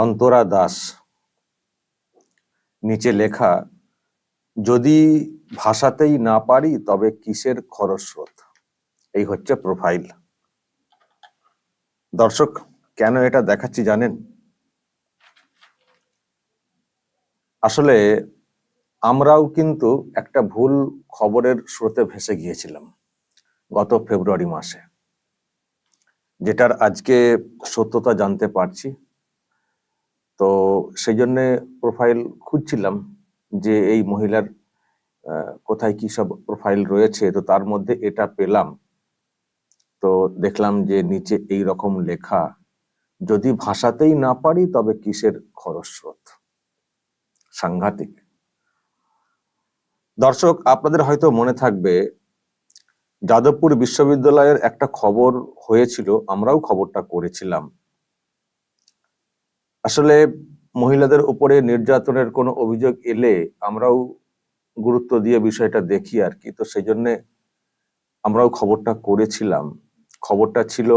অন্তরা দাস। নিচে লেখা, যদি ভাষাতেই না পারি তবে কিসের খরস্রোত? এই হচ্ছে প্রোফাইল দর্শক, কেন এটা দেখাচ্ছি জানেন? আসলে আমরাও কিন্তু একটা ভুল খবরের স্রোতে ভেসে গিয়েছিলাম গত ফেব্রুয়ারি মাসে। যেটার আজকে সত্যতা জানতে পারছি। তো সেই জন্য প্রোফাইল খুঁজছিলাম যে এই মহিলার কোথায় কি সব প্রোফাইল রয়েছে, তো তার মধ্যে এটা পেলাম। তো দেখলাম যে নিচে এই রকম লেখা, যদি ভাষাতেই না পারি তবে কিসের খরস্রোত? সাংঘাতিক। দর্শক, আপনাদের হয়তো মনে থাকবে, যাদবপুর বিশ্ববিদ্যালয়ের একটা খবর হয়েছিল, আমরাও খবরটা করেছিলাম। আসলে মহিলাদের উপরে নির্যাতনের কোনো অভিযোগ এলে আমরাও গুরুত্ব দিয়ে বিষয়টা দেখি আর কি। তো সেই জন্য আমরাও খবরটা করেছিলাম। খবরটা ছিল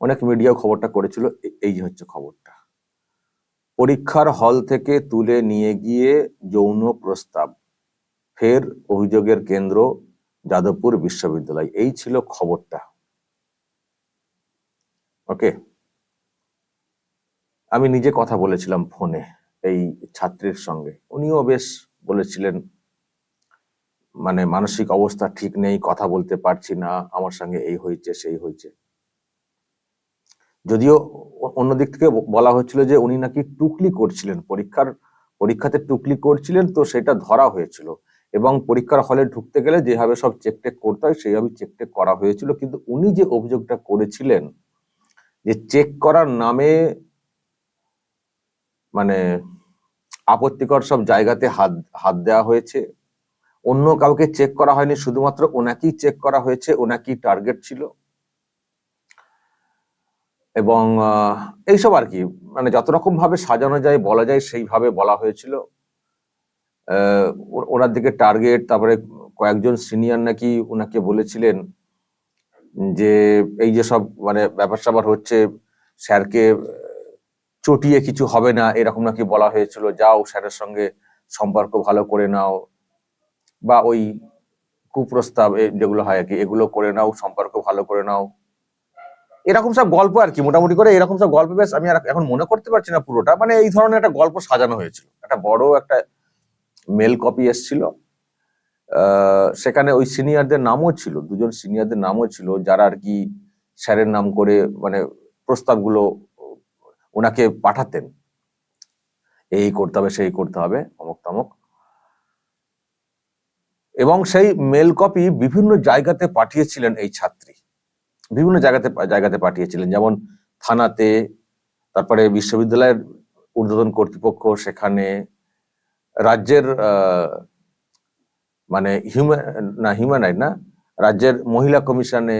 অনেক মিডিয়াও খবরটা করেছিল। এই হচ্ছে খবরটা। পরীক্ষার হল থেকে তুলে নিয়ে গিয়ে যৌন প্রস্তাব, ফের অভিযোগের কেন্দ্র যাদবপুর বিশ্ববিদ্যালয়। এই ছিল খবরটা। ওকে আমি নিজে কথা বলেছিলাম ফোনে এই ছাত্রীর সঙ্গে। উনিও বেশ বলেছিলেন মানে মানসিক অবস্থা ঠিক নেই, কথা বলতে পারছি না, আমার সঙ্গে এই হয়েছে, সেই হয়েছে। যদিও অ- অন্যদিক থেকে বলা হচ্ছিল যে উনি নাকি টুকলি করছিলেন, পরীক্ষার, পরীক্ষাতে টুকলি করছিলেন তো সেটা ধরা হয়েছিল। এবং পরীক্ষার হলে ঢুকতে গেলে যেভাবে সব চেক টেক করতে হয় সেইভাবে চেক টেক করা হয়েছিল। কিন্তু উনি যে অভিযোগটা করেছিলেন যে চেক করার নামে মানে আপত্তিকর সব জায়গাতে হাত হাত দেওয়া হয়েছে। অন্য কাউকে চেক করা হয়নি, শুধুমাত্র ওনাকেই চেক করা হয়েছে, ওনাকেই টার্গেট ছিল। এবং এইসব আর কি মানে যত রকম ভাবে সাজানো যায়, বলা যায়, সেইভাবে বলা হয়েছিল। ওনার দিকে টার্গেট, তারপরে কয়েকজন সিনিয়র নাকি ওনাকে বলেছিলেন যে এই যে সব মানে ব্যাপার স্যাপার হচ্ছে, স্যারকে চটিয়ে কিছু হবে না, এরকম নাকি বলা হয়েছিল, যাও স্যারের সঙ্গে সম্পর্ক ভালো করে নাও। বা ওই কুপ্রস্তাব যেগুলো হয় আর কি, এগুলো করে নাও, সম্পর্ক ভালো করে নাও। এরকম সব গল্প আর কি, মোটামুটি করে এরকম সব গল্প, বেশ আমি এখন মনে করতে পারছি না পুরোটা। মানে এই ধরনের একটা গল্প সাজানো হয়েছিল। একটা বড় একটা মেল কপি এসছিল। সেখানে ওই সিনিয়রদের নামও ছিল, দুজন সিনিয়রদের নামও ছিল, যারা আর কি স্যারের নাম করে মানে প্রস্তাবগুলো ওনাকে পাঠাতেন। এই করতে হবে, সেই করতে হবে, অমুক তমক। এবং সেই মেল কপি বিভিন্ন জায়গাতে পাঠিয়েছিলেন এই ছাত্রী। বিভিন্ন জায়গাতে জায়গাতে পাঠিয়েছিলেন, যেমন থানাতে, তারপরে বিশ্ববিদ্যালয়ের ঊর্ধ্বতন কর্তৃপক্ষ, সেখানে রাজ্যের মানে হিউম্যান না হিউম্যান রাইট না, রাজ্যের মহিলা কমিশনে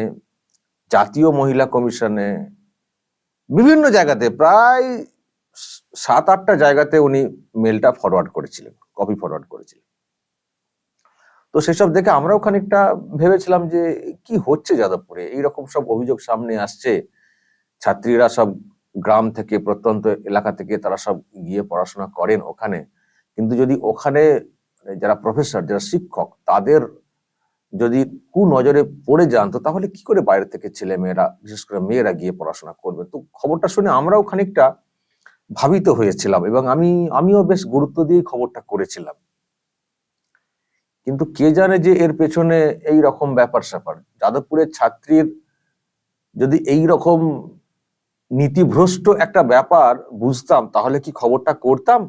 জাতীয় মহিলা কমিশনে বিভিন্ন জায়গাতে, প্রায় সাত আটটা জায়গাতে উনি মেলটা ফরওয়ার্ড করেছিলেন কপি ফরওয়ার্ড করেছিলেন। তো সেসব দেখে আমরাও খানিকটা ভেবেছিলাম যে, কি হচ্ছে যাদবপুরে? এইরকম সব অভিযোগ সামনে আসছে, ছাত্রীরা সব গ্রাম থেকে, প্রত্যন্ত এলাকা থেকে তারা সব গিয়ে পড়াশোনা করেন ওখানে। কিন্তু যদি ওখানে যারা প্রফেসর যারা শিক্ষক, তাদের যদি কু নজরে পড়ে যান, তো তাহলে কি করে বাইরে থেকে ছেলে মেয়েরা, বিশেষ করে মেয়েরা গিয়ে পড়াশোনা করবে? তো খবরটা শুনে আমরাও খানিকটা ভাবিত হয়েছিলাম এবং আমি, আমিও বেশ গুরুত্ব দিয়ে খবরটা করেছিলাম। কিন্তু কে জানে যে এর পেছনে এই রকম ব্যাপার স্যাপার। যাদবপুরের ছাত্রীর যদি এই রকম নীতিভ্রষ্ট একটা ব্যাপার বুঝতাম, তাহলে কি খবরটা করতাম?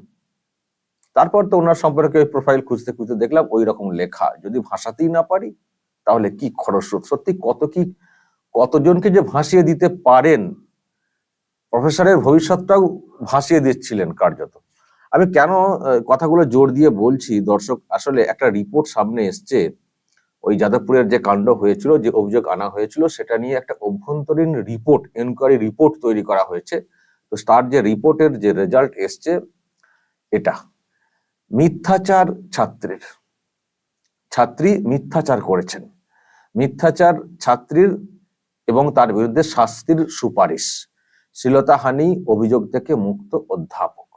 তারপর তো ওনার সম্পর্কে ওই প্রোফাইল খুঁজতে খুঁজতে দেখলাম ওই রকম লেখা। যদি ভাষাতেই না পারি, তাহলে কি খরস্রোত? সত্যি কত কি, কতজনকে যে ভাসিয়ে দিতে পারেন? প্রফেসরের ভবিষ্যৎটাও ভাসিয়ে দিচ্ছিলেন কার্যত। আমি কেন কথাগুলো জোর দিয়ে বলছি? দর্শক, আসলে একটা রিপোর্ট সামনে এসছে। ওই যাদবপুরের যে কাণ্ড হয়েছিল, যে অভিযোগ আনা হয়েছিল, সেটা নিয়ে একটা অভ্যন্তরীণ রিপোর্ট এনকোয়ারি রিপোর্ট তৈরি করা হয়েছে। তো তার যে রিপোর্টের যে রেজাল্ট এসছে, এটা। মিথ্যাচার ছাত্রের। ছাত্রী মিথ্যাচার করেছেন। মিথ্যাচার ছাত্রীর এবং তার বিরুদ্ধে শাস্তির সুপারিশ। শ্লীলতাহানি অভিযোগ থেকে মুক্ত অধ্যাপক।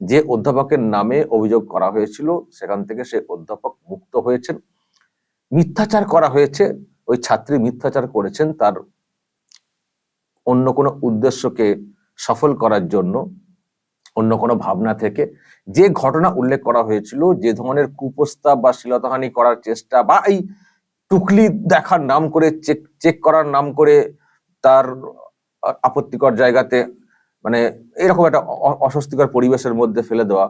যে অধ্যাপকের নামে অভিযোগ করা হয়েছিল, সেখান থেকে সেই অধ্যাপক মুক্ত হয়েছেন। মিথ্যাচার করা হয়েছে, ওই ছাত্রী মিথ্যাচার করেছেন তার অন্য কোনো উদ্দেশ্যকে সফল করার জন্য, অন্য কোনো ভাবনা থেকে যে ঘটনা উল্লেখ করা হয়েছিল, যে ধরনের কুপ্রস্তাব বা শ্লীলতাহানি করার চেষ্টা বা এই টুকলি দেখার নাম করে, চেক চেক করার নাম করে তার আপত্তিকর জায়গাতে মানে এরকম একটা অস্বস্তিকর পরিবেশের মধ্যে ফেলে দেওয়া।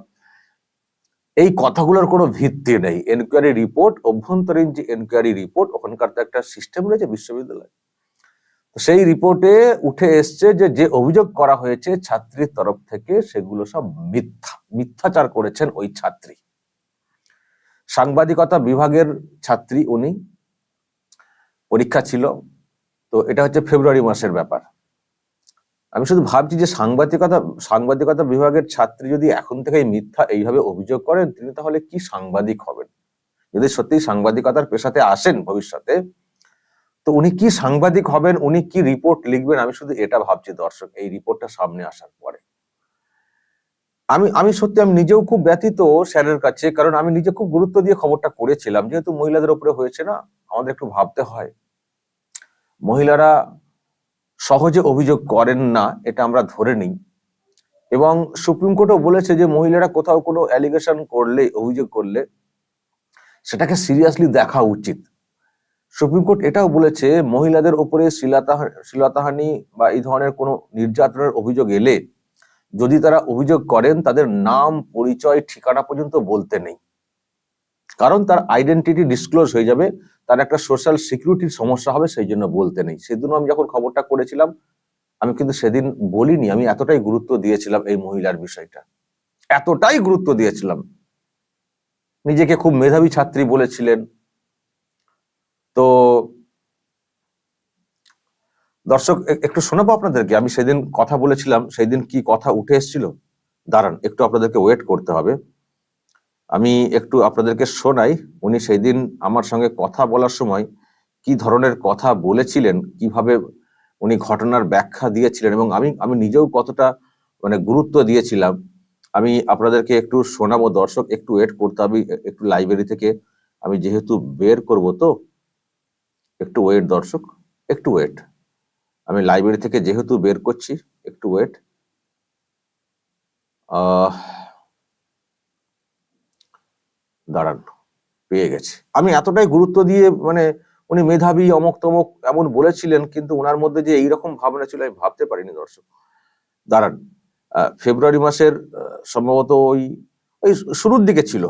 এই কথাগুলোর কোনো ভিত্তি নেই। এনকোয়ারি রিপোর্ট অভ্যন্তরীণ যে এনকোয়ারি রিপোর্ট ওখানকার তো একটা সিস্টেম রয়েছে বিশ্ববিদ্যালয়। সেই রিপোর্টে উঠে এসছে যে যে অভিযোগ করা হয়েছে ছাত্রীর তরফ থেকে, সেগুলো সব মিথ্যা, মিথ্যাচার করেছেন ওই ছাত্রী। সাংবাদিকতা বিভাগের ছাত্রী উনি, পরীক্ষা ছিল, তো এটা হচ্ছে ফেব্রুয়ারি মাসের ব্যাপার। আমি শুধু ভাবছি যে সাংবাদিকতা সাংবাদিকতা বিভাগের ছাত্রী যদি এখন থেকে মিথ্যা এইভাবে অভিযোগ করেন, তিনি তাহলে কি সাংবাদিক হবেন? যদি সত্যি সাংবাদিকতার পেশাতে আসেন ভবিষ্যতে তো উনি কি সাংবাদিক হবেন, উনি কি রিপোর্ট লিখবেন, আমি শুধু এটা ভাবছি দর্শক, এই রিপোর্টটা সামনে আসার পরে। আমি আমি সত্যি আমি নিজেও খুব ব্যথিত স্যারের কাছে, কারণ আমি নিজে খুব গুরুত্ব দিয়ে খবরটা করেছিলাম। যেহেতু মহিলাদের উপরে হয়েছে না, আমাদের একটু ভাবতে হয়। মহিলারা সহজে অভিযোগ করেন না, এটা আমরা ধরে নিই। এবং সুপ্রিম কোর্টও বলেছে যে মহিলারা কোথাও কোনো অ্যালিগেশন করলে, অভিযোগ করলে, সেটাকে সিরিয়াসলি দেখা উচিত। সুপ্রিম কোর্ট এটাও বলেছে, মহিলাদের উপরে শ্লীলতাহা- শ্লীলতাহানি বা এই ধরনের কোনো নির্যাতনের অভিযোগ এলে যদি তারা অভিযোগ করেন, তাদের নাম, পরিচয়, ঠিকানা পর্যন্ত বলতে নেই। কারণ তার আইডেন্টিটি ডিসক্লোজ হয়ে যাবে, তার একটা সোশ্যাল সিকিউরিটির সমস্যা হবে, সেই জন্য বলতে নেই। সেদিন আমি যখন খবরটা করেছিলাম, আমি কিন্তু সেদিন বলিনি, আমি এতটাই গুরুত্ব দিয়েছিলাম এই মহিলার বিষয়টা। এতটাই গুরুত্ব দিয়েছিলাম। নিজেকে খুব মেধাবী ছাত্রী বলেছিলেন তো দর্শক একটু শোনাবো আপনাদেরকে? আমি সেদিন কথা বলেছিলাম সেই দিন কি কথা উঠে এসেছিল? দাঁড়ান, একটু আপনাদেরকে ওয়েট করতে হবে। আমি একটু আপনাদেরকে শোনাই, উনি সেই দিন আমার সঙ্গে কথা বলার সময় কি ধরনের কথা বলেছিলেন, কীভাবে উনি ঘটনার ব্যাখ্যা দিয়েছিলেন, এবং আমি আমি নিজেও কতটা মানে গুরুত্ব দিয়েছিলাম, আমি আপনাদেরকে একটু শোনাবো। দর্শক, একটু ওয়েট করতে হবে একটু লাইব্রেরি থেকে আমি যেহেতু বের করব তো একটু ওয়েট দর্শক, একটু ওয়েট আমি লাইব্রেরি থেকে যেহেতু বের করছি, একটু ওয়েট দাঁড়ান, পেয়ে গেছে। আমি এতটাই গুরুত্ব দিয়ে মানে উনি মেধাবী অমক তমক এমন বলেছিলেন, কিন্তু ওনার মধ্যে যে এইরকম ভাবনা ছিল, আমি ভাবতে পারিনি দর্শক। দাঁড়ান ফেব্রুয়ারি মাসের সম্ভবত ওই ওই শুরুর দিকে ছিল।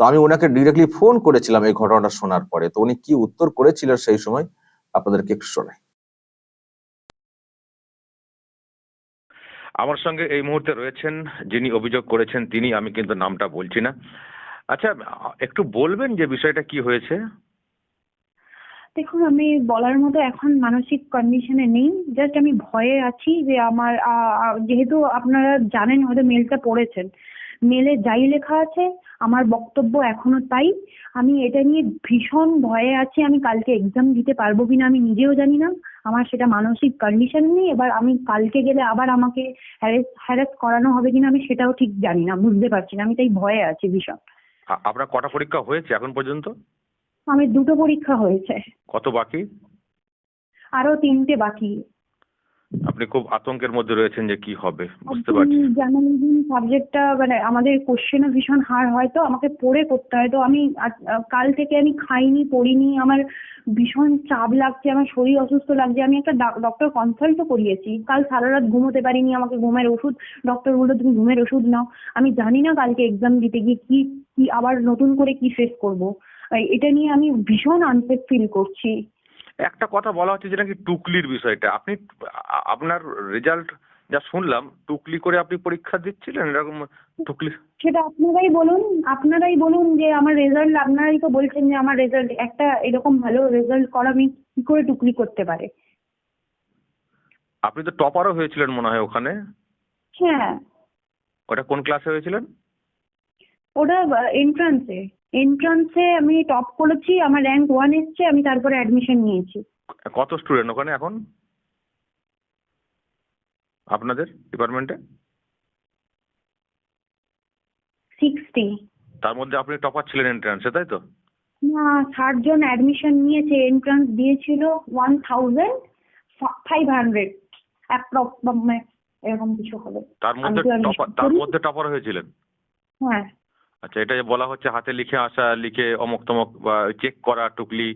তো আমি ওনাকে ডিরেক্টলি ফোন করেছিলাম এই ঘটনাটা শোনার পরে। তো উনি কি উত্তর করেছিলেন সেই সময় আপনাদেরকে একটু শোনাই। আমার সঙ্গে এই মুহূর্তে রয়েছেন যিনি অভিযোগ করেছেন তিনি আমি কিন্তু নামটা বলছি না। আচ্ছা একটু বলবেন যে বিষয়টা কি হয়েছে? দেখুন আমি বলার মতো এখন মানসিক কন্ডিশনে নেই। জাস্ট আমি ভয়ে আছি যে আমার যেহেতু আপনারা জানেন হয়তো মেলটা পড়েছেন। মেলে যাই লেখা আছে আমার বক্তব্য এখনও তাই। আমি এটা নিয়ে ভীষণ ভয়ে আছি আমি কালকে এক্সাম দিতে পারব কিনা আমি নিজেও জানি না। আমার সেটা মানসিক কন্ডিশন নেই এবার আমি কালকে গেলে আবার আমাকে হ্যারেস হ্যারাস করানো হবে কিনা আমি সেটাও ঠিক জানি না বুঝতে পারছি না আমি তাই ভয়ে আছি ভীষণ। আপনার কটা পরীক্ষা হয়েছে এখন পর্যন্ত? আমি দুটো পরীক্ষা হয়েছে। কত বাকি? আরও তিনটে বাকি। আপনি খুব আতঙ্কের মধ্যে রয়েছেন যে কি হবে, বুঝতে পারছি জানেন সাবজেক্টটা মানে আমাদের কোশ্চেনও ভীষণ হার হয় তো আমাকে পড়ে করতে হয়। তো আমি কাল থেকে আমি খাইনি, পড়িনি, আমার ভীষণ চাপ লাগছে, আমার শরীর অসুস্থ লাগছে। আমি একটা ডক্টর কনসাল্টও করিয়েছি। কাল সারা রাত ঘুমোতে পারিনি আমাকে ঘুমের ওষুধ। ডক্টর বলল, তুমি ঘুমের ওষুধ নাও। আমি জানি না কালকে এক্সাম দিতে গিয়ে কি কি আবার নতুন করে কি ফেস করব। এটা নিয়ে আমি ভীষণ আনসেফ ফিল করছি। একটা কথা বলা হচ্ছে যে নাকি টুকলির বিষয়টা। আপনি আপনার রেজাল্ট যা শুনলাম টুকলি করে আপনি পরীক্ষা দিচ্ছিলেন? এরকম টুকলি সেটা আপনারাই বলুন আপনারাই বলুন যে আমার রেজাল্ট আপনারাই তো বলছেন যে আমার রেজাল্ট একটা এরকম ভালো রেজাল্ট করা আমি কি করে টুকলি করতে পারে? আপনি তো টপারও হয়েছিলেন মনে হয় ওখানে। হ্যাঁ। ওটা কোন ক্লাসে হয়েছিলেন? ওটা এন্ট্রান্সে এন্ট্রান্সে আমি টপ করেছি আমার র্যাঙ্ক ওয়ান এসছে আমি তারপরে অ্যাডমিশন নিয়েছি। কত স্টুডেন্ট ওখানে এখন? আপনাদের ডিপার্টমেন্টে সিক্সটি তার মধ্যে আপনি টপার ছিলেন এন্ট্রান্সে তাই তো? না ষাট জন অ্যাডমিশন নিয়েছে এন্ট্রান্স দিয়েছিল one thousand five hundred approx এরকম কিছু হবে। তার মধ্যে টপার তার মধ্যে টপার হয়েছিলেন? হ্যাঁ। আচ্ছা এটা যে বলা হচ্ছে হাতে লিখে আসা, লিখে অমুক তমক বা চেক করা, টুকলি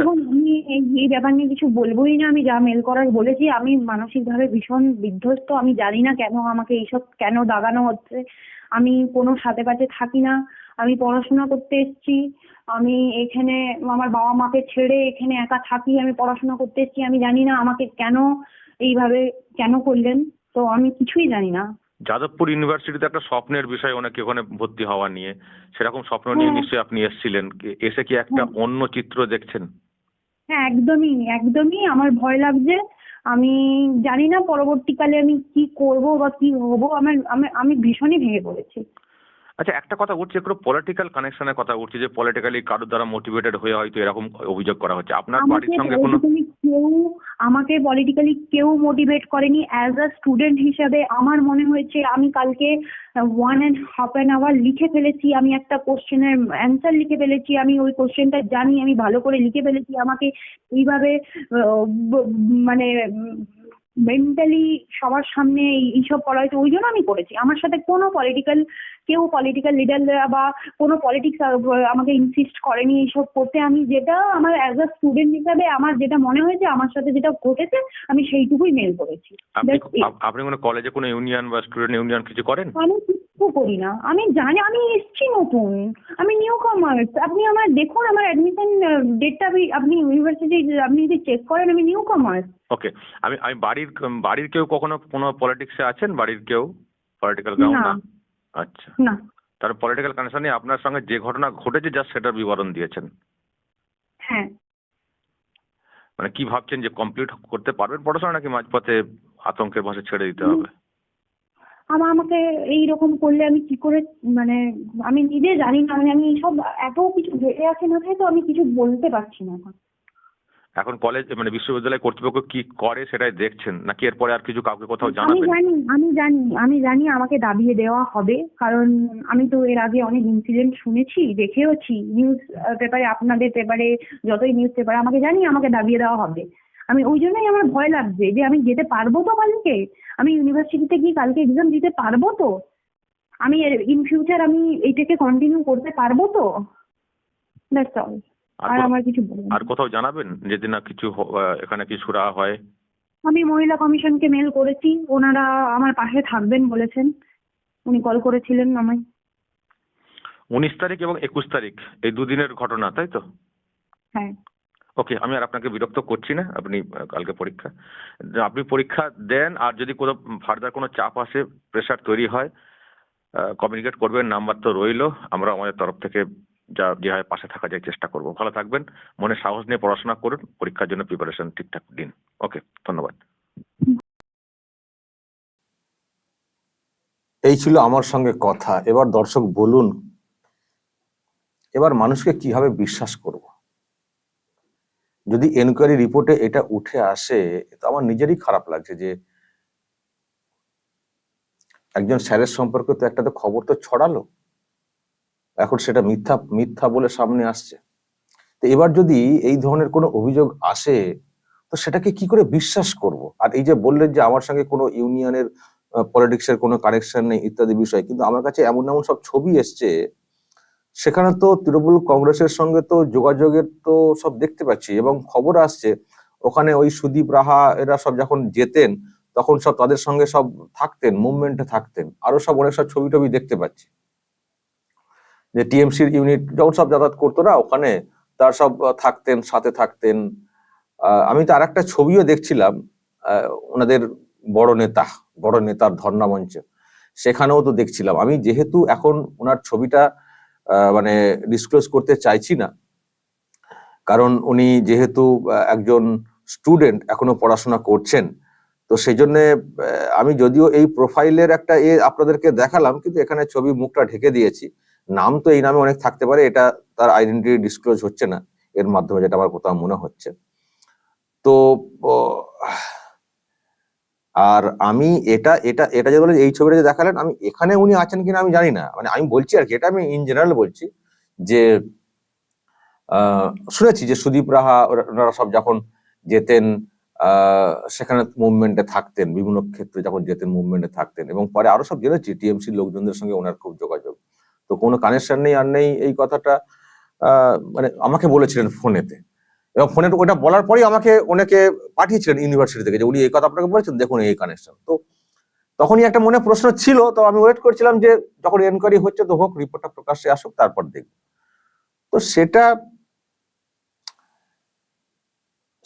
এবং আমি এই ব্যাপার নিয়ে কিছু বলবোই না, আমি যা মেল করার বলেছি, আমি মানসিকভাবে ভীষণ বিধ্বস্ত, আমি জানি না কেন আমাকে এইসব কেন দাগানো হচ্ছে, আমি কোনো সাথে পাতে থাকি না, আমি পড়াশোনা করতে এসছি, আমি এখানে আমার বাবা মাকে ছেড়ে এখানে একা থাকি, আমি পড়াশোনা করতে এসেছি, আমি জানি না আমাকে কেন এইভাবে কেন করলেন, তো আমি কিছুই জানি না। যাদবপুর ইউনিভার্সিটিতে একটা স্বপ্নের বিষয় ওনাকে ওখানে ভর্তি হওয়া নিয়ে সেরকম স্বপ্ন নিয়ে হ্যাঁ। নিশ্চয়ই আপনি এসেছিলেন। এসে কি একটা হ্যাঁ। অন্য চিত্র দেখছেন? হ্যাঁ একদমই একদমই। আমার ভয় লাগছে আমি জানি না পরবর্তীকালে আমি কি করব বা কি হব। আমার আমি আমি ভীষণই ভেঙে পড়েছি। আচ্ছা একটা কথা উঠছে একটু পলিটিক্যাল কানেকশনের কথা উঠছে যে পলিটিক্যালি কারোর দ্বারা মোটিভেটেড হয়ে হয়তো এরকম অভিযোগ করা হচ্ছে। আপনার বাড়ির সঙ্গে কোনো কেউ আমাকে পলিটিক্যালি কেউ মোটিভেট করেনি অ্যাজ আ স্টুডেন্ট হিসাবে। আমার মনে হয়েছে আমি কালকে one and half an hour লিখে ফেলেছি আমি একটা কোশ্চেনের অ্যান্সার লিখে ফেলেছি আমি ওই কোশ্চেনটা জানি আমি ভালো করে লিখে ফেলেছি। আমাকে এইভাবে মানে মেন্টালি সবার সামনে এইসব করা হয়েছে ওই জন্য আমি করেছি। আমার সাথে কোনো পলিটিক্যাল কেউ পলিটিক্যাল লিডাররা বা কোনো পলিটিক্স আমাকে ইনসিস্ট করেনি এইসব করতে। আমি যেটা আমার অ্যাজ আ স্টুডেন্ট হিসাবে আমার যেটা মনে হয়েছে আমার সাথে যেটা ঘটেছে আমি সেইটুকুই মেল করেছি। আপনি কোনো কলেজে কোনো ইউনিয়ন বা স্টুডেন্ট ইউনিয়ন কিছু করেন? আমি কিছু করি না। আমি জানি আমি এসছি নতুন। আমি নিউ কামার্স আপনি আমার দেখুন আমার অ্যাডমিশন ডেটটা আপনি আপনি ইউনিভার্সিটি আপনি যদি চেক করেন আমি নিউ কামার্স ওকে আমি আমি বাড়ির বাড়ির কেউ কখনো কোনো পলিটিক্সে আছেন? বাড়ির কেউ? পলিটিক্যাল গ্রাউন্ড না। না? আচ্ছা। না। তার পলিটিক্যাল কানেকশনে আপনার সঙ্গে যে ঘটনা ঘটেছে জাস্ট সেটার বিবরণ দিয়েছেন। হ্যাঁ। মানে কি ভাবছেন যে কমপ্লিট করতে পারবেন পড়াশোনা নাকি মাঝপথে আতঙ্কের ভাষা ছেড়ে দিতে হবে? আমার আমাকে এইরকম করলে আমি কি করে মানে আমি নিজে জানি না মানে আমি এইসব এত কিছু ঘটে আছে মাথায় তো আমি কিছু বলতে পারছি না এখন। এখন কলেজ মানে বিশ্ববিদ্যালয় কর্তৃপক্ষ কি করে সেটাই দেখছেন? নাকি এরপরে আর কিছু কাউকে কোথাও জানাবেন? আমি জানি আমি জানি আমি জানি আমাকে দাবিয়ে দেওয়া হবে কারণ আমি তো এর আগে অনেক ইনসিডেন্ট শুনেছি দেখেওছি নিউজ পেপারে আপনাদের পেপারে যতই নিউজ পেপারে আমাকে জানি আমাকে দাবিয়ে দেওয়া হবে। আমি ওই জন্যই আমার ভয় লাগছে যে আমি যেতে পারব তো কালকে? আমি ইউনিভার্সিটিতে গিয়ে কালকে এক্সাম দিতে পারব তো? আমি ইন ফিউচার আমি এইটাকে কন্টিনিউ করতে পারব তো? দ্যাটস অল আর আমার কিছু। আর কোথাও জানাবেন যদি না কিছু এখানে কিছু রা হয়? আমি মহিলা কমিশনকে মেল করেছি। ওনারা আমার পাশে থাকবেন বলেছেন। উনি কল করেছিলেন আমায়। উনিশ তারিখ এবং একুশ তারিখ এই দুদিনের ঘটনা তাই তো? হ্যাঁ। ওকে আমি আর আপনাকে বিরক্ত করছি না, আপনি কালকে পরীক্ষা। আপনি পরীক্ষা দেন, আর যদি কোনো ফার্দার কোনো চাপ আসে প্রেশার তৈরি হয় কমিউনিকেট করবেন নাম্বার তো রইল, আমরা আমাদের তরফ থেকে যা, যেভাবে পাশে থাকা যায় চেষ্টা করব। ভালো থাকবেন, মনে সাহস নিয়ে পড়াশোনা করুন, পরীক্ষার জন্য প্রিপারেশন ঠিকঠাক দিন। ওকে ধন্যবাদ। এই ছিল আমার সঙ্গে কথা। এবার দর্শক বলুন, এবার মানুষকে কীভাবে বিশ্বাস করব? যদি এনকোয়ারি রিপোর্টে এটা উঠে আসে, তো আমার নিজেরই খারাপ লাগছে যে, একজন স্যারের সম্পর্কে তো একটা তো খবর তো ছড়ালো। এখন সেটা মিথ্যা মিথ্যা বলে সামনে আসছে। তো এবার যদি এই ধরনের কোনো অভিযোগ আসে, তো সেটাকে কি করে বিশ্বাস করব? আর এই যে বললেন যে আমার সঙ্গে কোনো ইউনিয়নের পলিটিক্সের কোনো কানেকশন নেই ইত্যাদি বিষয়, কিন্তু আমার কাছে এমন এমন সব ছবি এসছে সেখানে তো তৃণমূল কংগ্রেসের সঙ্গে তো যোগাযোগের তো সব দেখতে পাচ্ছি এবং খবর আসছে, ওখানে ওই সুদীপ রাহা এরা সব যখন যেতেন, তখন সব তাদের সঙ্গে সব থাকতেন মুভমেন্টে থাকতেন। আরও সব অনেক সব ছবি টবি দেখতে পাচ্ছি। যে টিএমসির ইউনিট যখন সব যাতায়াত করতো না, ওখানে তার সব থাকতেন, সাথে থাকতেন। আমি তো আর একটা ছবিও দেখছিলাম ওনাদের বড় নেতা, বড় নেতার ধর্ণা মঞ্চে। সেখানেও তো দেখছিলাম। আমি যেহেতু এখন ওনার ছবিটা মানে ডিসক্লোজ করতে চাইছি না। কারণ উনি যেহেতু একজন স্টুডেন্ট এখনও পড়াশোনা করছেন। তো সেই জন্য আমি যদিও এই প্রোফাইলের একটা এ আপনাদেরকে দেখালাম, কিন্তু এখানে ছবি মুখটা ঢেকে দিয়েছি। নাম তো এই নামে অনেক থাকতে পারে, এটা তার আইডেন্টিটি ডিসক্লোজ হচ্ছে না, এর মাধ্যমে যেটা আমার কোথাও মনে হচ্ছে। তো আর আমি এটা এটা এটা যে বলে এই ছবিটা যে দেখালেন, আমি এখানে উনি আছেন কিনা আমি জানি না। মানে আমি বলছি আর কি, এটা আমি ইন জেনারেল বলছি যে শুনেছি যে সুদীপ রাহা ওনারা সব যখন যেতেন সেখানে মুভমেন্টে থাকতেন, বিভিন্ন ক্ষেত্রে যখন যেতেন মুভমেন্টে থাকতেন এবং পরে আরও সব জেনেছি টিএমসি লোকজনদের সঙ্গে ওনার খুব যোগাযোগ। তো কোনো কানেকশন নেই আর নেই এই কথাটা মানে আমাকে বলেছিলেন ফোনেতে এবং ফোনে ওটা বলার পরেই আমাকে অনেকে পাঠিয়েছিলেন ইউনিভার্সিটি থেকে যে উনি এই কথা আপনাকে বলেছেন, দেখুন এই কানেকশন তো তখনই একটা মনে প্রশ্ন ছিল, তো আমি ওয়েট করছিলাম যে যখন এনকোয়ারি হচ্ছে তো হোক রিপোর্টটা প্রকাশ্যে আসুক, তারপর দেখব। তো সেটা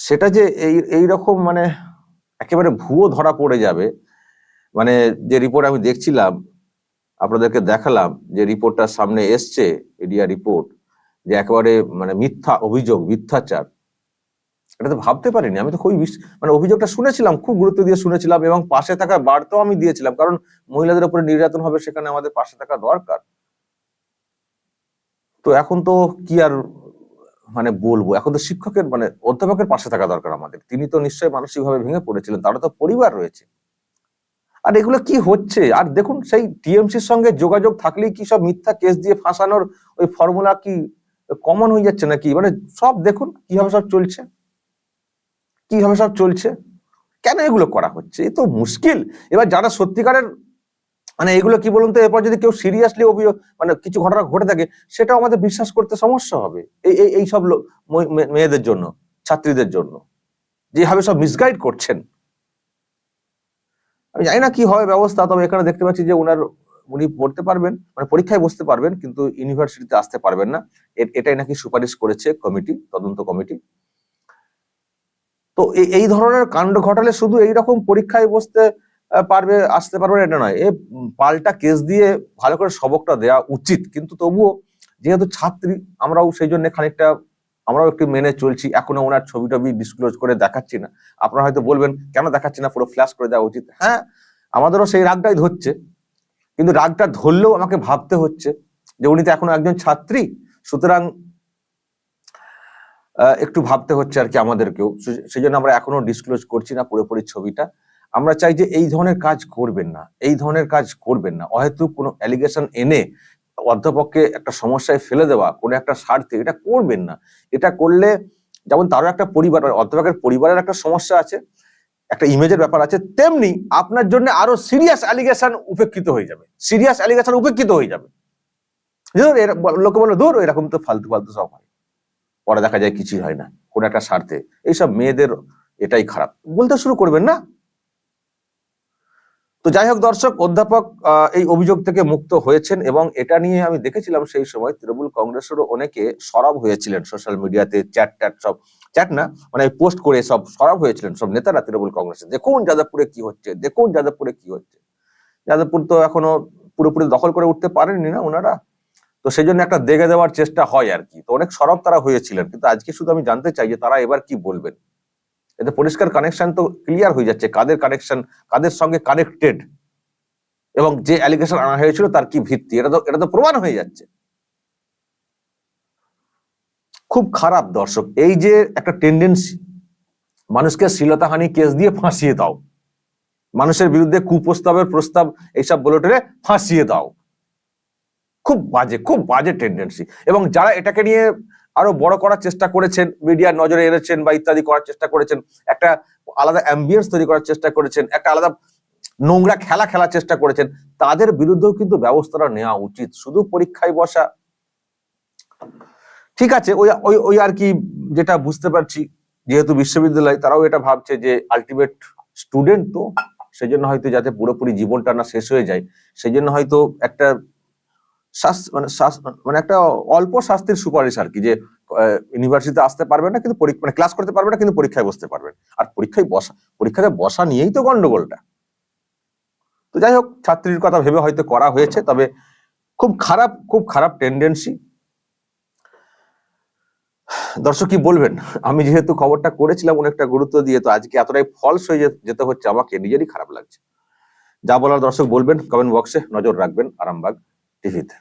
সেটা যে এই এই রকম মানে একেবারে ভুয়ো ধরা পড়ে যাবে মানে যে রিপোর্ট আমি দেখছিলাম, আপনাদেরকে দেখালাম যে রিপোর্টটা সামনে এসছে এডিয়া রিপোর্ট যে একেবারে মানে মিথ্যা অভিযোগ, মিথ্যাচার। এটা তো ভাবতে পারিনি। আমি তো খুবই মানে অভিযোগটা শুনেছিলাম, খুব গুরুত্ব দিয়ে শুনেছিলাম এবং পাশে থাকা বার্তাও আমি দিয়েছিলাম, কারণ মহিলাদের উপরে নির্যাতন হবে সেখানে আমাদের পাশে থাকা দরকার। তো এখন তো কি আর মানে বলব? এখন তো শিক্ষকের মানে অধ্যাপকের পাশে থাকা দরকার আমাদের। তিনি তো নিশ্চয়ই মানসিকভাবে ভেঙে পড়েছিলেন, তারা তো পরিবার রয়েছে। আর এগুলো কি হচ্ছে? আর দেখুন, সেই টিএমসির সঙ্গে যোগাযোগ থাকলেই কি সব মিথ্যা কেস দিয়ে ফাঁসানোর ওই ফর্মুলা কি কমন হয়ে যাচ্ছে নাকি? মানে সব দেখুন, কীভাবে সব চলছে। কীভাবে সব চলছে? কেন এগুলো করা হচ্ছে? এ তো মুশকিল। এবার যারা সত্যিকারের মানে এগুলো কি বলুন তো, এরপর যদি কেউ সিরিয়াসলি অভিযোগ মানে কিছু ঘটনা ঘটে থাকে, সেটাও আমাদের বিশ্বাস করতে সমস্যা হবে। এই এই সব মেয়েদের জন্য, ছাত্রীদের জন্য, যেভাবে সব মিসগাইড করছেন। আমি জানি না কি হবে ব্যবস্থা, তবে এখানে দেখতে পাচ্ছি যে ওনার উনি পড়তে পারবেন মানে পরীক্ষায় বসতে পারবেন, কিন্তু ইউনিভার্সিটিতে আসতে পারবেন না। এটাই নাকি সুপারিশ করেছে কমিটি, তদন্ত কমিটি। তো এই ধরনের কাণ্ড ঘটালে শুধু এই রকম পরীক্ষায় বসতে পারবে, আসতে পারবে এটা নয়। এ পাল্টা কেস দিয়ে ভালো করে সবকটা দেওয়া উচিত। কিন্তু তবুও যেহেতু ছাত্রী, আমরাও সেই জন্য খানিকটা, আমরাও একটু মেনে চলছি। এখনও ওনার ছবি টবি ডিসক্লোজ করে দেখাচ্ছি না। আপনারা হয়তো বলবেন, কেন দেখাচ্ছি না? পুরো ফ্ল্যাশ করে দেওয়া উচিত। হ্যাঁ আমাদেরও সেই রাগটাই ধরছে। কিন্তু রাগটা ধরলেও আমাকে ভাবতে হচ্ছে যে উনি তো এখনও একজন ছাত্রী। সুতরাং একটু ভাবতে হচ্ছে আর কি আমাদেরকেও। সেই জন্য আমরা এখনও ডিসক্লোজ করছি না পুরোপুরি ছবিটা। আমরা চাই যে এই ধরনের কাজ করবেন না, এই ধরনের কাজ করবেন না। হয়তো কোনো অ্যালিগেশন এনে অধ্যাপককে একটা সমস্যায় ফেলে দেওয়া, কোনো একটা স্বার্থে এটা করবেন না। এটা করলে যেমন তারও একটা পরিবার মানে অধ্যাপকের পরিবারের একটা সমস্যা আছে, একটা ইমেজের ব্যাপার আছে, তেমনি আপনার জন্য আরও সিরিয়াস অ্যালিগেশন উপেক্ষিত হয়ে যাবে। সিরিয়াস অ্যালিগেশন উপেক্ষিত হয়ে যাবে। ধর লোকে বলে ধর এরকম তো ফালতু ফালতু সব হয়। পরে দেখা যায় কিছুই হয় না, কোন একটা স্বার্থে। এইসব মেয়েদের এটাই খারাপ। বলতে শুরু করবেন না? তো যাই হোক দর্শক, অধ্যাপক এই অভিযোগ থেকে মুক্ত হয়েছেন এবং এটা নিয়ে আমি দেখেছিলাম সেই সময় তৃণমূল কংগ্রেসেরও অনেকে সরব হয়েছিলেন সোশ্যাল মিডিয়াতে, চ্যাট ট্যাট সব, চ্যাট না মানে পোস্ট করে সব সরব হয়েছিলেন সব নেতারা তৃণমূল কংগ্রেসে দেখুন যাদবপুরে কি হচ্ছে, দেখুন যাদবপুরে কি হচ্ছে। যাদবপুর তো এখনও পুরোপুরি দখল করে উঠতে পারেননি না ওনারা? তো সেই জন্য একটা দেখে দেওয়ার চেষ্টা হয় আর কি। তো অনেক সরব তারা হয়েছিলেন, কিন্তু আজকে শুধু আমি জানতে চাই যে তারা এবার কি বলবেন? এতে পরিষ্কার কানেকশন তো ক্লিয়ার হয়ে যাচ্ছে, কাদের কানেকশন কাদের সঙ্গে কানেক্টেড এবং যে অ্যালিগেশন আনা হয়েছিল তার কি ভিত্তি? এটা তো এটা তো প্রমাণ হয়ে যাচ্ছে। খুব খারাপ দর্শক, এই যে একটা টেন্ডেন্সি মানুষকে শ্লীলতাহানি কেস দিয়ে ফাঁসিয়ে দাও, মানুষের বিরুদ্ধে কুপ্রস্তাবের প্রস্তাব, এইসব বলে ফাঁসিয়ে দাও। খুব বাজে খুব বাজে টেন্ডেন্সি এবং যারা এটাকে নিয়ে আরও বড় করার চেষ্টা করেছেন মিডিয়ার নজরে এনেছেন বা ইত্যাদি করার চেষ্টা করেছেন, একটা আলাদা অ্যাম্বিয়েন্স তৈরি করার চেষ্টা করেছেন, একটা আলাদা নোংরা খেলা খেলার চেষ্টা করেছেন, তাদের বিরুদ্ধেও কিন্তু ব্যবস্থাটা নেওয়া উচিত। শুধু পরীক্ষায় বসা। ঠিক আছে, ওই ওই ওই আর কি যেটা বুঝতে পারছি, যেহেতু বিশ্ববিদ্যালয়, তারাও এটা ভাবছে যে আলটিমেট স্টুডেন্ট তো সেই জন্য হয়তো যাতে পুরোপুরি জীবনটা না শেষ হয়ে যায় সেই জন্য হয়তো একটা মানে মানে একটা অল্প শাস্তির সুপারিশ আর কি যে ইউনিভার্সিটিতে আসতে পারবেন না, কিন্তু মানে ক্লাস করতে পারবেন না, কিন্তু পরীক্ষায় বসতে পারবেন আর পরীক্ষায় বসা, পরীক্ষাতে বসা নিয়েই তো গন্ডগোলটা। তো যাই হোক, ছাত্রীর কথা ভেবে হয়তো করা হয়েছে, তবে খুব খারাপ খুব খারাপ টেন্ডেন্সি দর্শক কি বলবেন? আমি যেহেতু খবরটা করেছিলাম, অনেকটা গুরুত্ব দিয়ে, তো আজকে এতটাই ফলস হয়ে যেতে হচ্ছে আমাকে, নিজেরই খারাপ লাগছে। যা বলার দর্শক বলবেন কমেন্ট বক্সে নজর রাখবেন, আরামবাগ টিভিতে